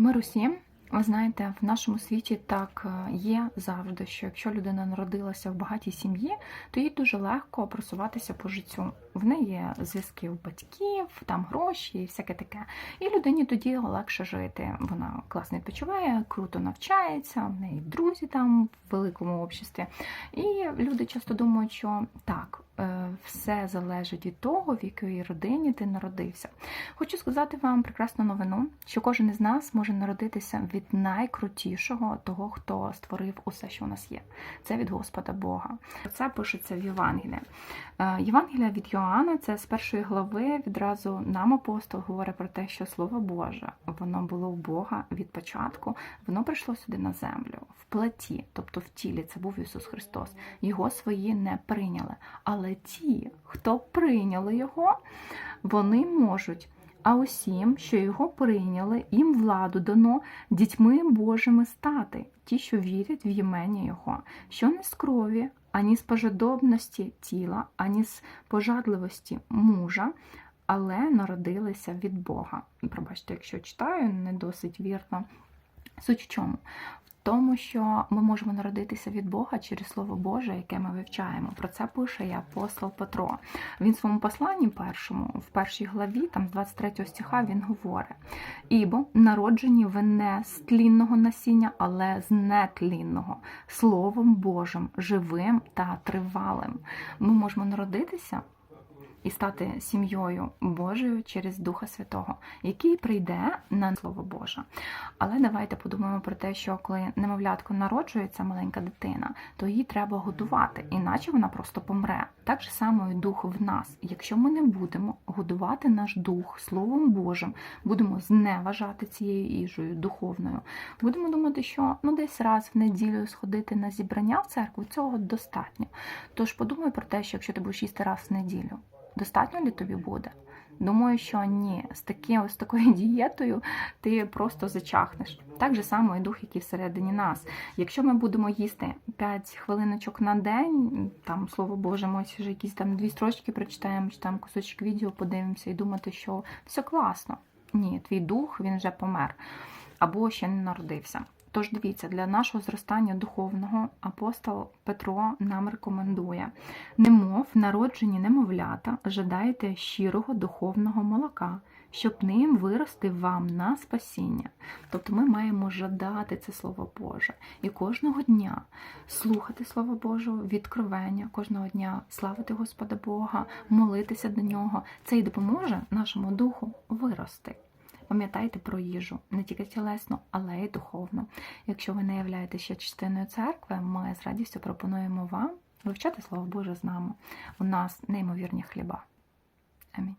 Мир усім. Ви знаєте, в нашому світі так е, є завжди, що якщо людина народилася в багатій сім'ї, то їй дуже легко просуватися по життю. В неї є зв'язки у батьків, там гроші і всяке таке. І людині тоді легше жити. Вона класно відпочиває, круто навчається, в неї друзі там в великому обществі. І люди часто думають, що так, е, все залежить від того, в якій родині ти народився. Хочу сказати вам прекрасну новину, що кожен із нас може народитися від найкрутішого того, хто створив усе, що у нас є. Це від Господа Бога. Це пишеться в Євангелії. Е, Євангелія від Йоанна, це з першої глави відразу нам апостол говорить про те, що Слово Боже, воно було в Бога від початку, воно прийшло сюди на землю, в платі, тобто в тілі, це був Ісус Христос. Його свої не прийняли. Але ті, хто прийняли Його, вони можуть. А усім, що його прийняли, їм владу дано дітьми Божими стати, ті, що вірять в імення Його, що не з крові, ані з пожадобності тіла, ані з пожадливості мужа, але народилися від Бога. Пробачте, якщо читаю, не досить вірно. Суть в чому? Тому, що ми можемо народитися від Бога через Слово Боже, яке ми вивчаємо. Про це пише і апостол Петро. Він в своєму посланні першому, в першій главі, там з 23 стиха, він говорить: Ібо народжені ви не з тлінного насіння, але з нетлінного, Словом Божим, живим та тривалим. Ми можемо народитися і стати сім'єю Божою через Духа Святого, який прийде на Слово Боже. Але давайте подумаємо про те, що коли немовлятко народжується маленька дитина, то її треба годувати, іначе вона просто помре. Так же само і дух в нас. Якщо ми не будемо годувати наш дух Словом Божим, будемо зневажати цією їжею духовною, будемо думати, що ну десь раз в неділю сходити на зібрання в церкву, цього достатньо. Тож подумай про те, що якщо ти будеш їсти раз в неділю, достатньо ли тобі буде? Думаю, що ні, з таким, з такою дієтою ти просто зачахнеш. Так же само і дух, який всередині нас. Якщо ми будемо їсти 5 хвилиночок на день, там слово Боже, ми вже якісь там дві строчки прочитаємо, чи там кусочок відео подивимося і думати, що все класно. Ні, твій дух він вже помер або ще не народився. Тож дивіться, для нашого зростання духовного апостол Петро нам рекомендує: немов народжені немовлята, жадайте щирого духовного молока, щоб ним вирости вам на спасіння. Тобто ми маємо жадати це Слово Боже і кожного дня слухати Слово Боже, відкровення, кожного дня славити Господа Бога, молитися до нього. Це й допоможе нашому духу вирости. Пам'ятайте про їжу не тільки тілесно, але й духовно. Якщо ви не являєтеся ще частиною церкви, ми з радістю пропонуємо вам вивчати Слово Боже з нами. У нас неймовірні хліба. Амінь.